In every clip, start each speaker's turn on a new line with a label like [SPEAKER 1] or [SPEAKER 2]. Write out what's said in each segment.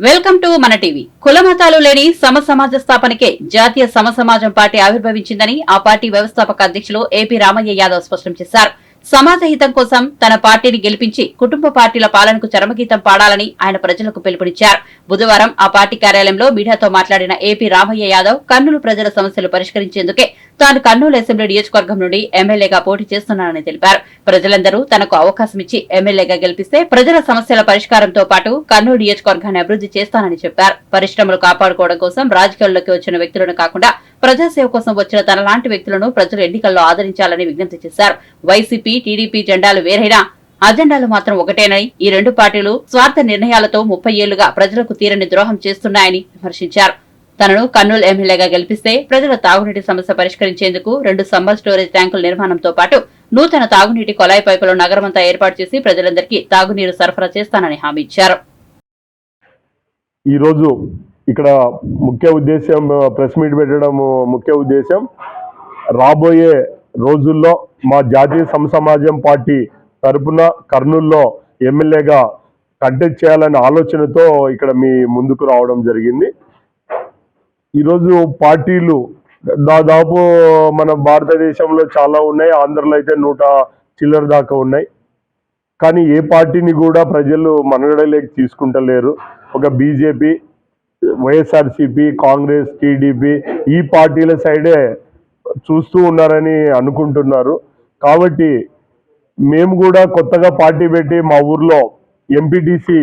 [SPEAKER 1] Welcome to మన TV. కుల మతాలు లేని సమ సమాజ స్థాపనకే జాతీయ సమ సమాజం పార్టీ ఆవిర్భవించిందని ఆ పార్టీ వ్యవస్థాపక అధ్యక్షులు ఏపీ రామయ్య యాదవ్ స్పష్టం చేశారు. సమాజ హితం కోసం తన పార్టీని గెలిపించి కుటుంబ పార్టీల పాలనకు చరమగీతం పాడాలని ఆయన ప్రజలకు పిలుపునిచ్చారు. బుధవారం ఆ పార్టీ కార్యాలయంలో మీడియాతో మాట్లాడిన ఏపీ రామయ్య యాదవ్ కర్నూలు ప్రజల సమస్యలు పరిష్కరించేందుకే తాను కర్నూలు అసెంబ్లీ నియోజకవర్గం నుండి ఎమ్మెల్యేగా పోటీ చేస్తున్నానని తెలిపారు. ప్రజలందరూ తనకు అవకాశం ఇచ్చి ఎమ్మెల్యేగా గెలిపిస్తే ప్రజల సమస్యల పరిష్కారంతో పాటు కర్నూలు నియోజకవర్గాన్ని అభివృద్ధి చేస్తానని చెప్పారు. పరిశ్రమలు కాపాడుకోవడం కోసం రాజకీయాల్లోకి వచ్చిన వ్యక్తులను కాకుండా ప్రజాసేవ కోసం వచ్చిన తనలాంటి వ్యక్తులను ప్రజలు ఎన్నికల్లో ఆదరించాలని విజ్ఞప్తి చేశారు. వైసీపీ టీడీపీ జెండాలు వేరైనా అజెండాలు మాత్రం ఒకటేనని ఈ రెండు పార్టీలు స్వార్థ నిర్ణయాలతో ముప్పై ఏళ్ళుగా ప్రజలకు తీరని ద్రోహం చేస్తున్నాయని విమర్శించారు. తనను కర్నూలు ఎమ్మెల్యేగా గెలిపిస్తే ప్రజల తాగునీటి సమస్య పరిష్కరించేందుకు రెండు సమ్మర్ స్టోరేజ్ ట్యాంకుల నిర్మాణంతో పాటు నూతన తాగునీటి కొలాయి పైపులు నగరమంతా ఏర్పాటు చేసి ప్రజలందరికీ తాగునీరు సరఫరా చేస్తానని హామీ ఇచ్చారు.
[SPEAKER 2] ఈరోజు ఇక్కడ ముఖ్య ఉద్దేశం ప్రెస్ మీట్ పెట్టడం ముఖ్య ఉద్దేశం రాబోయే రోజుల్లో మా జాతీయ సమసమాజం పార్టీ తరపున కర్నూల్లో ఎమ్మెల్యేగా కంటెక్ట్ చేయాలనే ఆలోచనతో ఇక్కడ మీ ముందుకు రావడం జరిగింది. ఈరోజు పార్టీలు దాదాపు మన భారతదేశంలో చాలా ఉన్నాయి. ఆంధ్రలో అయితే నూట చిల్లర దాకా ఉన్నాయి. కానీ ఏ పార్టీని కూడా ప్రజలు మనుగడలోకి తీసుకుంటలేరు. ఒక బీజేపీ వైఎస్ఆర్సిపి కాంగ్రెస్ టీడీపీ ఈ పార్టీల సైడే చూస్తూ ఉన్నారని అనుకుంటున్నారు. కాబట్టి మేము కూడా కొత్తగా పార్టీ పెట్టి మా ఊర్లో ఎంపీటీసీ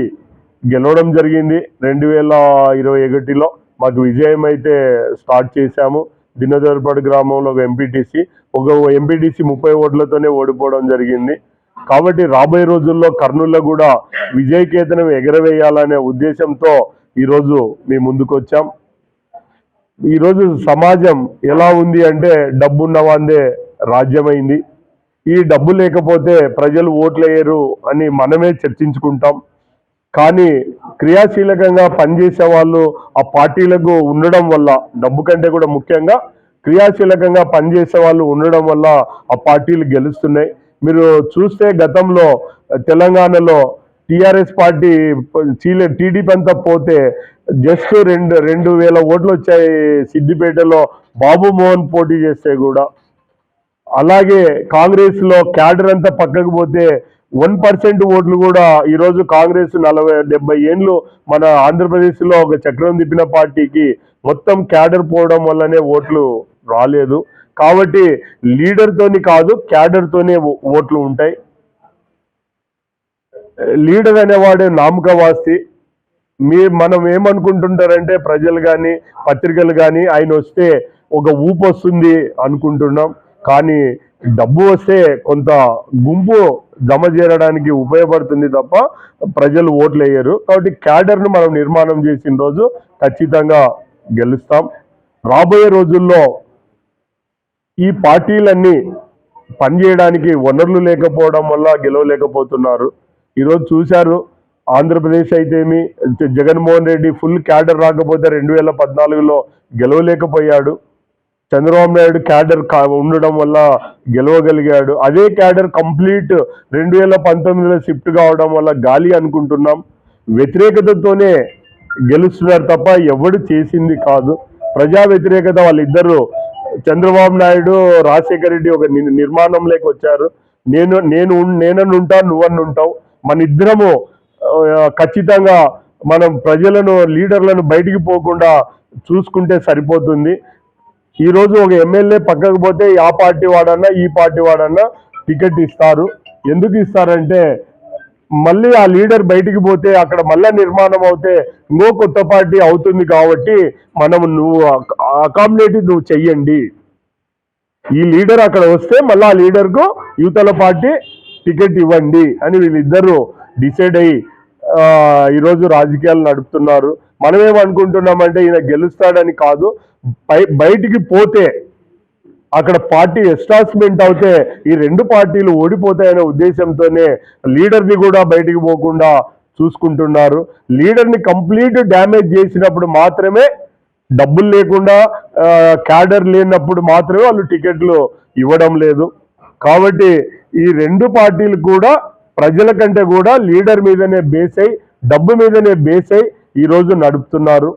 [SPEAKER 2] గెలవడం జరిగింది. రెండు వేల ఇరవై ఒకటిలో మాకు విజయం అయితే స్టార్ట్ చేశాము. దినదర్పాడు గ్రామంలో ఒక ఎంపీటీసీ ఒక ఎంపీటీసీ ముప్పై ఓట్లతోనే ఓడిపోవడం జరిగింది. కాబట్టి రాబోయే రోజుల్లో కర్నూలులో కూడా విజయకేతనం ఎగరవేయాలనే ఉద్దేశంతో ఈరోజు మీ ముందుకు వచ్చాం ఈరోజు సమాజం ఎలా ఉంది అంటే డబ్బున్న వాందే రాజ్యమైంది. ఈ డబ్బు లేకపోతే ప్రజలు ఓట్లేయరు అని మనమే చర్చించుకుంటాం. కానీ క్రియాశీలకంగా పనిచేసే వాళ్ళు ఆ పార్టీలకు ఉండడం వల్ల డబ్బు కంటే కూడా ముఖ్యంగా క్రియాశీలకంగా పనిచేసే వాళ్ళు ఉండడం వల్ల ఆ పార్టీలు గెలుస్తున్నాయి. మీరు చూస్తే గతంలో తెలంగాణలో టిఆర్ఎస్ పార్టీ చీలే టీడీపీ అంతా పోతే జస్ట్ రెండు రెండు వేల ఓట్లు వచ్చాయి సిద్దిపేటలో. బాబు మోహన్ పోటీ చేస్తే కూడా. అలాగే కాంగ్రెస్లో క్యాడర్ అంతా పక్కకు పోతే వన్ పర్సెంట్ ఓట్లు కూడా ఈరోజు కాంగ్రెస్ నలభై డెబ్బై ఏళ్ళు మన ఆంధ్రప్రదేశ్లో ఒక చక్రం తిప్పిన పార్టీకి మొత్తం క్యాడర్ పోవడం వల్లనే ఓట్లు రాలేదు. కాబట్టి లీడర్తోని కాదు క్యాడర్తోనే ఓ- ఓట్లు ఉంటాయి. లీడర్ అనేవాడే నామకవాస్తి మీ మనం ఏమనుకుంటుంటారంటే ప్రజలు కానీ పత్రికలు కానీ ఆయన వస్తే ఒక ఊపు వస్తుంది అనుకుంటున్నాం. కానీ డబ్బు వస్తే కొంత గుంపు జమ చేరడానికి ఉపయోగపడుతుంది తప్ప ప్రజలు ఓట్లు వేయరు. కాబట్టి క్యాడర్ను మనం నిర్మాణం చేసిన రోజు ఖచ్చితంగా గెలుస్తాం. రాబోయే రోజుల్లో ఈ పార్టీలన్నీ పనిచేయడానికి వనరులు లేకపోవడం వల్ల గెలవలేకపోతున్నారు. ఈరోజు చూశారు ఆంధ్రప్రదేశ్ అయితేమి జ- జగన్మోహన్ రెడ్డి ఫుల్ క్యాడర్ రాకపోతే రెండు వేల పద్నాలుగులో గెలవలేకపోయాడు. చంద్రబాబు నాయుడు క్యాడర్ ఉండడం వల్ల గెలవగలిగాడు. అదే క్యాడర్ కంప్లీట్ రెండు వేల పంతొమ్మిదిలో షిఫ్ట్ కావడం వల్ల గాలి అనుకుంటున్నాం. వ్యతిరేకతతోనే గెలుస్తున్నారు తప్ప ఎవడు చేసింది కాదు. ప్రజా వ్యతిరేకత వాళ్ళిద్దరూ చంద్రబాబు నాయుడు రాజశేఖర రెడ్డి ఒక నిర్మాణంలోకి వచ్చారు. నేను నేను ఉన్- నేనని ఉంటా నువ్వని ఉంటావు. మన ఇద్దరము ఖచ్చితంగా మనం ప్రజలను లీడర్లను బయటికి పోకుండా చూసుకుంటే సరిపోతుంది. ఈ రోజు ఒక ఎమ్మెల్యే పక్కకు పోతే ఆ పార్టీ వాడన్నా ఈ పార్టీ వాడన్నా టికెట్ ఇస్తారు. ఎందుకు ఇస్తారంటే మళ్ళీ ఆ లీడర్ బయటికి పోతే అక్కడ మళ్ళా నిర్మాణం అవుతే ఇంకో కొత్త పార్టీ అవుతుంది కాబట్టి మనం నువ్వు అకామిడేట్ నువ్వు చెయ్యండి. ఈ లీడర్ అక్కడ వస్తే మళ్ళీ ఆ లీడర్కు యువతల పార్టీ టికెట్ ఇవ్వండి అని వీళ్ళిద్దరూ డిసైడ్ అయ్యి ఈరోజు రాజకీయాలు నడుపుతున్నారు. మనమేమనుకుంటున్నామంటే ఈయన గెలుస్తాడని కాదు బయటికి పోతే అక్కడ పార్టీ ఎస్టాబ్లిష్మెంట్ అవుతే ఈ రెండు పార్టీలు ఓడిపోతాయనే ఉద్దేశంతోనే లీడర్ని కూడా బయటికి పోకుండా చూసుకుంటున్నారు. లీడర్ని కంప్లీట్ డ్యామేజ్ చేసినప్పుడు మాత్రమే డబ్బులు లేకుండా క్యాడర్ లేనప్పుడు మాత్రమే వాళ్ళు టికెట్లు ఇవ్వడం లేదు. కాబట్టి ఈ రెండు పార్టీలు కూడా ప్రజల కంటే కూడా లీడర్ మీదనే బేస్ అయి డబ్బు మీదనే బేస్ అయి ఈ రోజు నడుపుతున్నారు.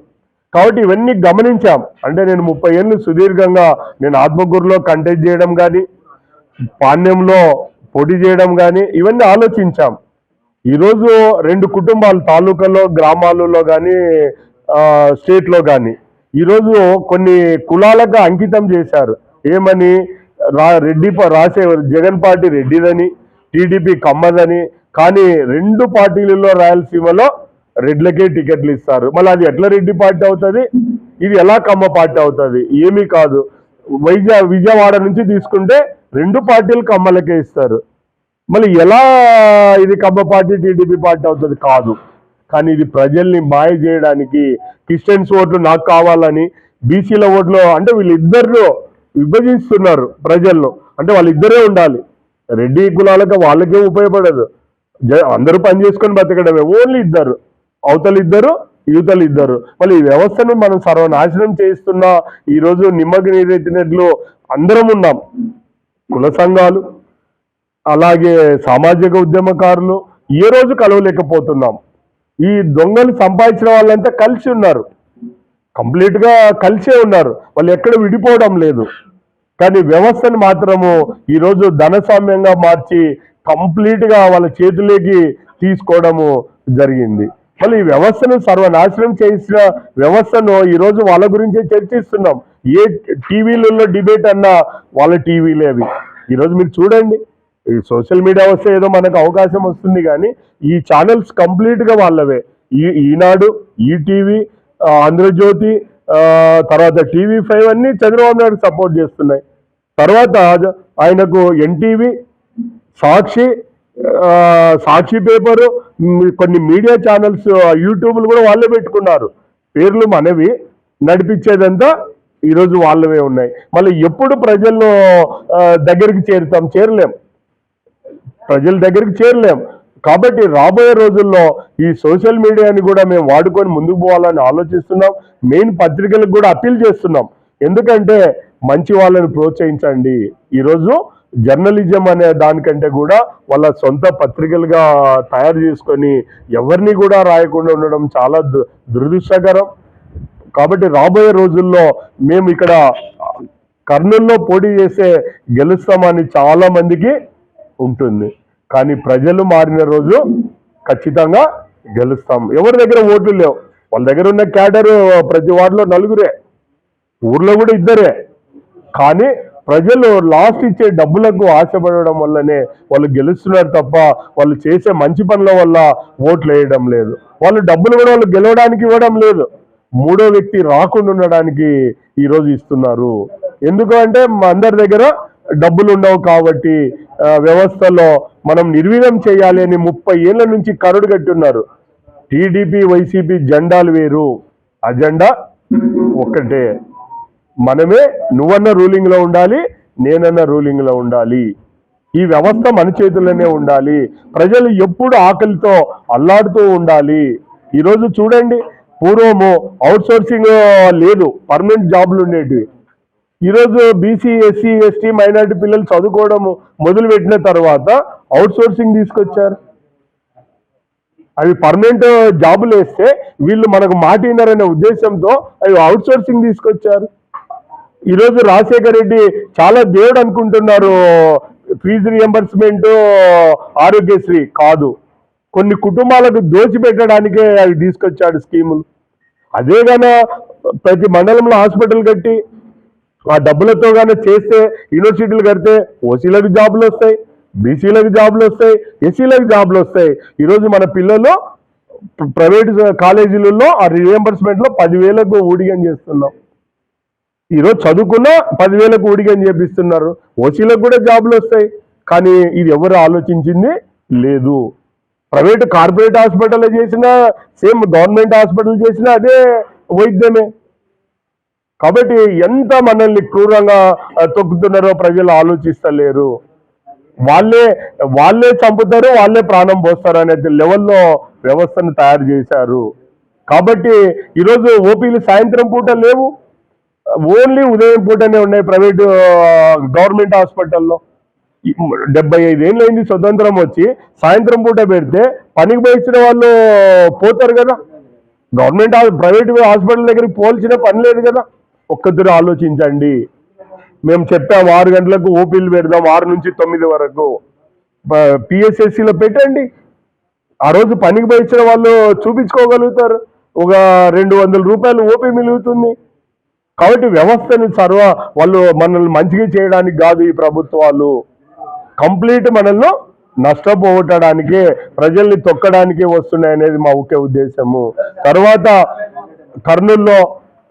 [SPEAKER 2] కాబట్టి ఇవన్నీ గమనించాం. అంటే నేను ముప్పై ఏళ్ళు సుదీర్ఘంగా నేను ఆత్మకూరులో కంటెస్ట్ చేయడం కానీ పాణ్యంలో పోటీ చేయడం కానీ ఇవన్నీ ఆలోచించాం. ఈరోజు రెండు కుటుంబాలు తాలూకాలో గ్రామాలలో కానీ స్టేట్లో కానీ ఈరోజు కొన్ని కులాలకు అంకితం చేశారు. ఏమని? రా రెడ్డి రాసే జగన్ పార్టీ రెడ్డిదని టీడీపీ కమ్మదని కానీ రెండు పార్టీలలో రాయలసీమలో రెడ్లకే టికెట్లు ఇస్తారు. మళ్ళీ అది ఎట్లా రెడ్డి పార్టీ అవుతుంది? ఇది ఎలా కమ్మ పార్టీ అవుతుంది? ఏమీ కాదు. వైజా విజయవాడ నుంచి తీసుకుంటే రెండు పార్టీలు కమ్మలకే ఇస్తారు. మళ్ళీ ఎలా ఇది కమ్మ పార్టీ టీడీపీ పార్టీ అవుతుంది కాదు. కానీ ఇది ప్రజల్ని మాయ చేయడానికి క్రిస్టియన్స్ ఓట్లు నాకు కావాలని బీసీల ఓట్లు అంటే వీళ్ళిద్దరు విభజిస్తున్నారు ప్రజలను అంటే వాళ్ళిద్దరే ఉండాలి. రెడ్డి కులాలకు వాళ్ళకే ఉపయోగపడదు. జ- అందరూ పని చేసుకొని బతకడమే. ఓన్లీ ఇద్దరు. అవతల ఇద్దరు యువతలు ఇద్దరు మళ్ళీ ఈ వ్యవస్థను మనం సర్వనాశనం చేస్తున్న ఈరోజు నిమ్మకి నీరెత్తినట్లు అందరం ఉన్నాం. కుల సంఘాలు అలాగే సామాజిక ఉద్యమకారులు ఏ రోజు కలవలేకపోతున్నాం. ఈ దొంగలు సంపాదించిన వాళ్ళంతా కలిసి ఉన్నారు. కంప్లీట్గా కలిసే ఉన్నారు. వాళ్ళు ఎక్కడ విడిపోవడం లేదు. కానీ వ్యవస్థను మాత్రము ఈరోజు ధనసామ్యంగా మార్చి కంప్లీట్గా వాళ్ళ చేతిలోకి తీసుకోవడము జరిగింది. మళ్ళీ ఈ వ్యవస్థను సర్వనాశనం చేసిన వ్యవస్థను ఈరోజు వాళ్ళ గురించే చర్చిస్తున్నాం. ఏ టీవీలలో డిబేట్ అన్నా వాళ్ళ టీవీలే అవి. ఈరోజు మీరు చూడండి. ఈ సోషల్ మీడియా వస్తే ఏదో మనకు అవకాశం వస్తుంది కానీ ఈ ఛానల్స్ కంప్లీట్గా వాళ్ళవే. ఈ ఈనాడు ఈటీవీ ఆంధ్రజ్యోతి తర్వాత టీవీ ఫైవ్ అన్నీ చంద్రబాబు నాయుడు సపోర్ట్ చేస్తున్నాయి. తర్వాత ఆయనకు ఎన్టీవీ సాక్షి సాక్షి పేపరు కొన్ని మీడియా ఛానల్స్ యూట్యూబ్లు కూడా వాళ్ళే పెట్టుకున్నారు. పేర్లు మనవి నడిపించేదంతా ఈరోజు వాళ్ళవే ఉన్నాయి. మళ్ళీ ఎప్పుడు ప్రజలను దగ్గరికి చేరుతాం చేరలేం. ప్రజల దగ్గరికి చేరలేం. కాబట్టి రాబోయే రోజుల్లో ఈ సోషల్ మీడియాని కూడా మేము వాడుకొని ముందుకు పోవాలని ఆలోచిస్తున్నాం. మెయిన్ పత్రికలకు కూడా అప్పీల్ చేస్తున్నాం. ఎందుకంటే మంచి వాళ్ళని ప్రోత్సహించండి. ఈరోజు జర్నలిజం అనే దానికంటే కూడా వాళ్ళ సొంత పత్రికలుగా తయారు చేసుకొని ఎవరిని కూడా రాయకుండా ఉండడం చాలా దు దురదృష్టకరం. కాబట్టి రాబోయే రోజుల్లో మేము ఇక్కడ కర్నూల్లో పోటీ చేసే గెలుస్తామని చాలా మందికి ఉంటుంది. కానీ ప్రజలు మారిన రోజు ఖచ్చితంగా గెలుస్తాం. ఎవరి దగ్గర ఓట్లు లేవు. వాళ్ళ దగ్గర ఉన్న క్యాడర్ ప్రతి వార్డులో నలుగురే. ఊర్లో కూడా ఇద్దరే. కానీ ప్రజలు లాస్ట్ ఇచ్చే డబ్బులకు ఆశపడడం వల్లనే వాళ్ళు గెలుస్తున్నారు తప్ప వాళ్ళు చేసే మంచి పనుల వల్ల ఓట్లు వేయడం లేదు. వాళ్ళు డబ్బులు కూడా వాళ్ళు గెలవడానికి ఇవ్వడం లేదు. మూడో వ్యక్తి రాకుండా ఉండడానికి ఈరోజు ఇస్తున్నారు. ఎందుకు అంటే మా అందరి దగ్గర డబ్బులు ఉండవు కాబట్టి వ్యవస్థలో మనం నిర్వీర్యం చేయాలి అని ముప్పై ఏళ్ళ నుంచి కరుడు కట్టున్నారు. టీడీపీ వైసీపీ జెండాలు వేరు. అజెండా ఒక్కటే. మనమే నువ్వన్న రూలింగ్లో ఉండాలి నేనన్న రూలింగ్లో ఉండాలి. ఈ వ్యవస్థ మన చేతుల్లోనే ఉండాలి. ప్రజలు ఎప్పుడు ఆకలితో అల్లాడుతూ ఉండాలి. ఈరోజు చూడండి పూర్వము అవుట్సోర్సింగ్ లేదు పర్మనెంట్ జాబ్లు ఉండేటివి. ఈరోజు బీసీ ఎస్సీ ఎస్టీ మైనారిటీ పిల్లలు చదువుకోవడం మొదలుపెట్టిన తర్వాత అవుట్సోర్సింగ్ తీసుకొచ్చారు. అవి పర్మనెంట్ జాబులు వేస్తే వీళ్ళు మనకు మాట విన్నారనే ఉద్దేశంతో అవి అవుట్సోర్సింగ్ తీసుకొచ్చారు. ఈరోజు రాజశేఖర రెడ్డి చాలా దేవుడు అనుకుంటున్నారు. ఫీజు రియంబర్స్మెంట్ ఆరోగ్యశ్రీ కాదు. కొన్ని కుటుంబాలకు దోచిపెట్టడానికే అవి తీసుకొచ్చాడు స్కీములు. అదేగానా ప్రతి మండలంలో హాస్పిటల్ కట్టి ఆ డబ్బులతో కానీ చేస్తే యూనివర్సిటీలు కడితే ఓసీలకు జాబులు వస్తాయి బీసీలకు జాబులు వస్తాయి ఎస్సీలకు జాబులు వస్తాయి. ఈరోజు మన పిల్లలు ప్రైవేట్ కాలేజీలలో ఆ రియంబర్స్మెంట్లో పదివేలకు ఊడిగం చేస్తున్నాం. ఈరోజు చదువుకున్న పదివేలకు ఉడిగని చేపిస్తున్నారు ఓసీలకు కూడా జాబులు వస్తాయి. కానీ ఇది ఎవరు ఆలోచించింది? లేదు. ప్రైవేట్ కార్పొరేట్ హాస్పిటల్ చేసినా సేమ్ గవర్నమెంట్ హాస్పిటల్ చేసినా అదే వైద్యమే. కాబట్టి ఎంత మనల్ని క్రూరంగా తొక్కుతున్నారో ప్రజలు ఆలోచిస్తలేరు. వాళ్ళే వాళ్ళే చంపుతారు వాళ్ళే ప్రాణం పోస్తారు అనే లెవెల్లో వ్యవస్థను తయారు చేశారు. కాబట్టి ఈరోజు ఓపీలు సాయంత్రం పూట లేవు. ఓన్లీ ఉదయం పూటనే ఉన్నాయి ప్రైవేట్ గవర్నమెంట్ హాస్పిటల్లో. డెబ్బై ఐదు ఏళ్ళు అయింది స్వతంత్రం వచ్చి సాయంత్రం పూట పెడితే పనికి పోయించిన వాళ్ళు పోతారు కదా. గవర్నమెంట్ ప్రైవేట్ హాస్పిటల్ దగ్గరికి పోల్చిన పని లేదు కదా. ఒక్కద్దరు ఆలోచించండి. మేము చెప్పాము ఆరు గంటలకు ఓపీలు పెడదాం ఆరు నుంచి తొమ్మిది వరకు. పిఎస్ఎస్సిలో పెట్టండి. ఆ రోజు పనికి పోయించిన వాళ్ళు చూపించుకోగలుగుతారు. ఒక రెండు వందల రూపాయలు ఓపీ మిలుగుతుంది కాబట్టి వ్యవస్థను సర్వ వాళ్ళు మనల్ని మంచిగా చేయడానికి కాదు ఈ ప్రభుత్వాలు కంప్లీట్ మనల్ని నష్టపోగొట్టడానికి ప్రజల్ని తొక్కడానికి వస్తున్నాయి అనేది మా ముఖ్య ఉద్దేశము. తర్వాత కర్నూల్లో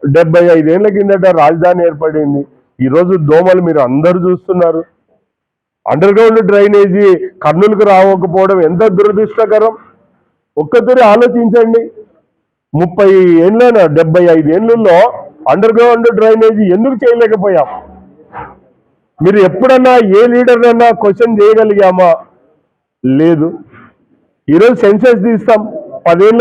[SPEAKER 2] డెబ్బై ఐదేళ్ళ కిందట రాజధాని ఏర్పడింది. ఈరోజు దోమలు మీరు అందరు చూస్తున్నారు. అండర్ గ్రౌండ్ డ్రైనేజీ కర్నూలుకు రావకపోవడం ఎంత దురదృష్టకరం? ఒక్కసారి ఆలోచించండి. ముప్పై ఏళ్ళైనా డెబ్బై ఐదు ఏళ్ళలో అండర్ గ్రౌండ్ డ్రైనేజీ ఎందుకు చేయలేకపోయాం? మీరు ఎప్పుడన్నా ఏ లీడర్నైనా క్వశ్చన్ చేయగలిగామా? లేదు. ఈరోజు సెన్సెస్ తీస్తాం. పదేళ్ళ